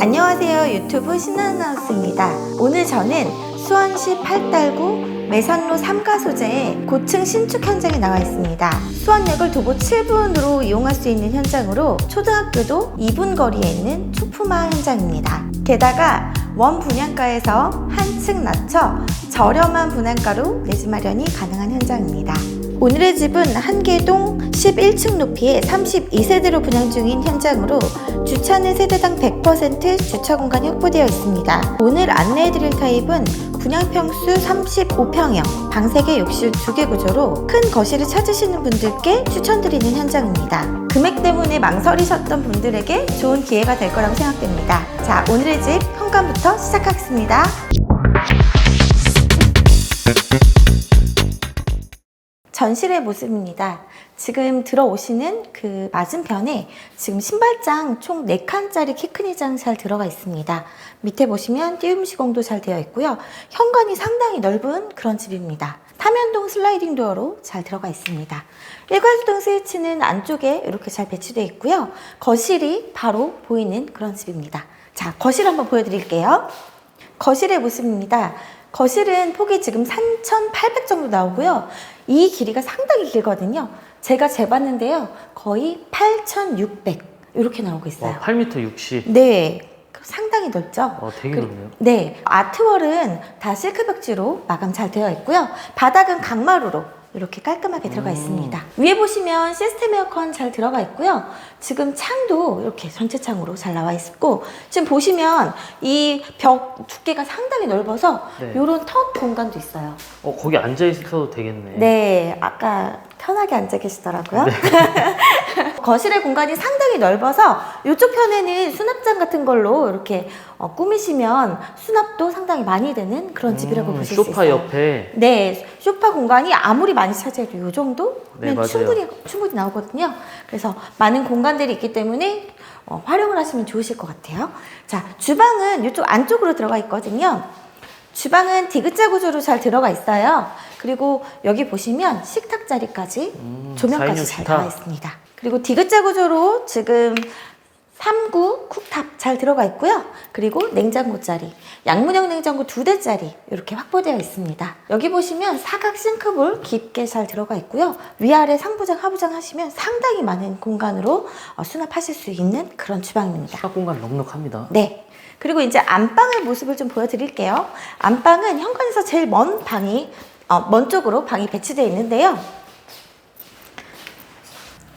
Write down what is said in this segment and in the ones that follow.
안녕하세요. 유튜브 신한하우스입니다. 오늘 저는 수원시 팔달구 매산로 3가 소재의 고층 신축 현장에 나와 있습니다. 수원역을 도보 7분으로 이용할 수 있는 현장으로 초등학교도 2분 거리에 있는 초품화 현장입니다. 게다가 원 분양가에서 한층 낮춰 저렴한 분양가로 내집 마련이 가능한 현장입니다. 오늘의 집은 한계동 11층 높이의 32세대로 분양 중인 현장으로 주차는 세대당 100% 주차 공간이 확보되어 있습니다. 오늘 안내해드릴 타입은 분양평수 35평형, 방 3개, 욕실 2개 구조로 큰 거실을 찾으시는 분들께 추천드리는 현장입니다. 금액 때문에 망설이셨던 분들에게 좋은 기회가 될 거라고 생각됩니다. 자, 오늘의 집 현관부터 시작하겠습니다. 전실의 모습입니다. 지금 들어오시는 그 맞은편에 지금 신발장 총 4칸짜리 키크니장 잘 들어가 있습니다. 밑에 보시면 띄움 시공도 잘 되어 있고요. 현관이 상당히 넓은 그런 집입니다. 타면동 슬라이딩 도어로 잘 들어가 있습니다. 일괄수동 스위치는 안쪽에 이렇게 잘 배치되어 있고요. 거실이 바로 보이는 그런 집입니다. 자, 거실 한번 보여드릴게요. 거실의 모습입니다. 거실은 폭이 지금 3,800 정도 나오고요. 이 길이가 상당히 길거든요. 제가 재봤는데요. 거의 8,600 이렇게 나오고 있어요. 와, 8m 60. 네. 상당히 넓죠? 어, 되게 그리- 넓네요. 네. 아트월은 다 실크 벽지로 마감 잘 되어 있고요. 바닥은 강마루로 이렇게 깔끔하게 들어가 음. 있습니다. 위에 보시면 시스템 에어컨 잘 들어가 있고요. 지금 창도 이렇게 전체 창으로 잘 나와 있고 지금 보시면 이 벽 두께가 상당히 넓어서 네. 이런 턱 공간도 있어요. 어, 거기 앉아 있어도 되겠네. 네, 아까 편하게 앉아 계시더라고요. 네. 거실의 공간이 상당히 넓어서 이쪽 편에는 수납장 같은 걸로 이렇게 어, 꾸미시면 수납도 상당히 많이 되는 그런 집이라고 음, 보실 수 소파 있어요. 옆에 네, 소파 공간이 아무리 많이 차지해도 이 정도면 네, 맞아요. 충분히 충분히 나오거든요. 그래서 많은 공간들이 있기 때문에 어, 활용을 하시면 좋으실 것 같아요. 자, 주방은 이쪽 안쪽으로 들어가 있거든요. 주방은 디귿자 구조로 잘 들어가 있어요. 그리고 여기 보시면 식탁 자리까지 음, 조명까지 4인용 잘 식탁. 나와 있습니다. 그리고 디귿자 구조로 지금 3구 쿡탑 잘 들어가 있고요. 그리고 냉장고 자리, 양문형 냉장고 두 대짜리 이렇게 확보되어 있습니다. 여기 보시면 사각 싱크볼 깊게 잘 들어가 있고요. 위아래 상부장, 하부장 하시면 상당히 많은 공간으로 어, 수납하실 수 있는 그런 주방입니다. 수납 공간 넉넉합니다. 네. 그리고 이제 안방의 모습을 좀 보여드릴게요. 안방은 현관에서 제일 먼 방이, 어, 먼 쪽으로 방이 배치되어 있는데요.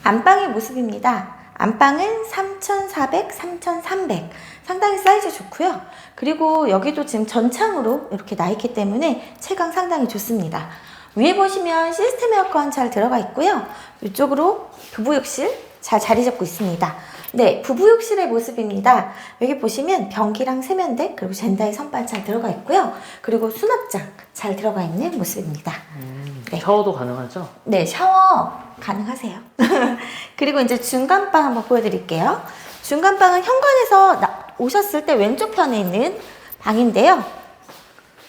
안방의 모습입니다. 안방은 3,400, 3,300. 상당히 사이즈 좋고요. 그리고 여기도 지금 전창으로 이렇게 나 있기 때문에 채광 상당히 좋습니다. 위에 보시면 시스템 에어컨 잘 들어가 있고요. 이쪽으로 부부욕실 잘 자리 잡고 있습니다. 네, 부부욕실의 모습입니다. 여기 보시면 변기랑 세면대 그리고 젠다의 선반 잘 들어가 있고요. 그리고 수납장 잘 들어가 있는 모습입니다. 음, 네. 샤워도 가능하죠? 네, 샤워 가능하세요. 그리고 이제 중간방 한번 보여드릴게요. 중간방은 현관에서 나- 오셨을 때 왼쪽 편에 있는 방인데요.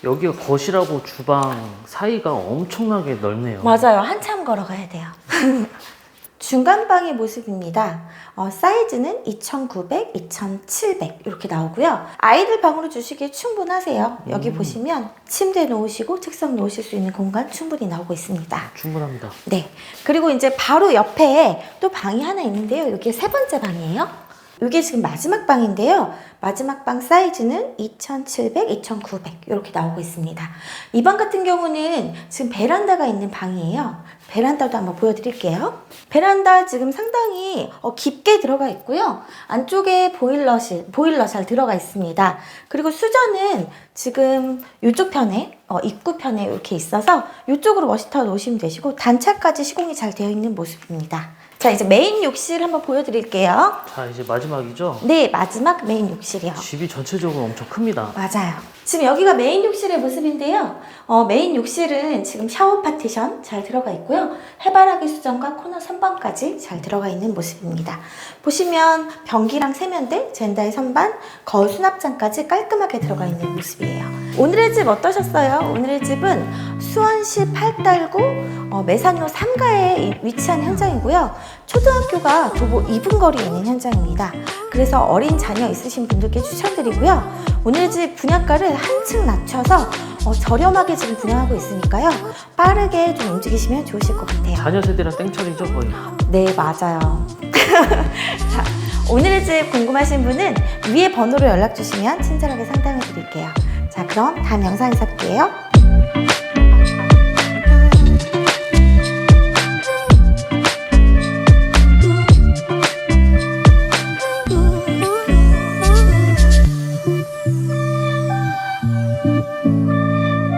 여기가 거실하고 주방 사이가 엄청나게 넓네요. 맞아요. 한참 걸어가야 돼요. 중간방의 모습입니다. 어, 사이즈는 2,900, 2,700 이렇게 나오고요. 아이들 방으로 주시기에 충분하세요. 여기 음. 보시면 침대 놓으시고 책상 놓으실 수 있는 공간 충분히 나오고 있습니다. 충분합니다. 네. 그리고 이제 바로 옆에 또 방이 하나 있는데요. 이게 세 번째 방이에요. 이게 지금 마지막 방인데요. 마지막 방 사이즈는 2,700, 2,900 이렇게 나오고 있습니다. 이 방 같은 경우는 지금 베란다가 있는 방이에요. 베란다도 한번 보여드릴게요. 베란다 지금 상당히 어, 깊게 들어가 있고요. 안쪽에 보일러실, 보일러 잘 들어가 있습니다. 그리고 수전은 지금 이쪽 편에, 어, 입구 편에 이렇게 있어서 이쪽으로 워시터 놓으시면 되시고 단차까지 시공이 잘 되어 있는 모습입니다. 자, 이제 메인 욕실 한번 보여드릴게요. 자, 이제 마지막이죠? 네, 마지막 메인 욕실이요. 집이 전체적으로 엄청 큽니다. 맞아요. 지금 여기가 메인 욕실의 모습인데요. 어, 메인 욕실은 지금 샤워 파티션 잘 들어가 있고요. 해바라기 수전과 코너 선반까지 잘 들어가 있는 모습입니다. 보시면 변기랑 세면대, 젠다의 선반, 거울 수납장까지 깔끔하게 들어가 있는 모습이에요. 오늘의 집 어떠셨어요? 오늘의 집은 수원시 팔달구 어, 매산로 3가에 위치한 현장이고요. 초등학교가 도보 2분 거리에 있는 현장입니다. 그래서 어린 자녀 있으신 분들께 추천드리고요. 오늘의 집 분양가를 한층 낮춰서 어, 저렴하게 지금 분양하고 있으니까요. 빠르게 좀 움직이시면 좋으실 것 같아요. 자녀 세대랑 땡처리죠 거의. 네, 맞아요. 자, 오늘의 집 궁금하신 분은 위에 번호로 연락 주시면 친절하게 상담해 드릴게요. 자, 그럼 다음 영상에서 뵐게요.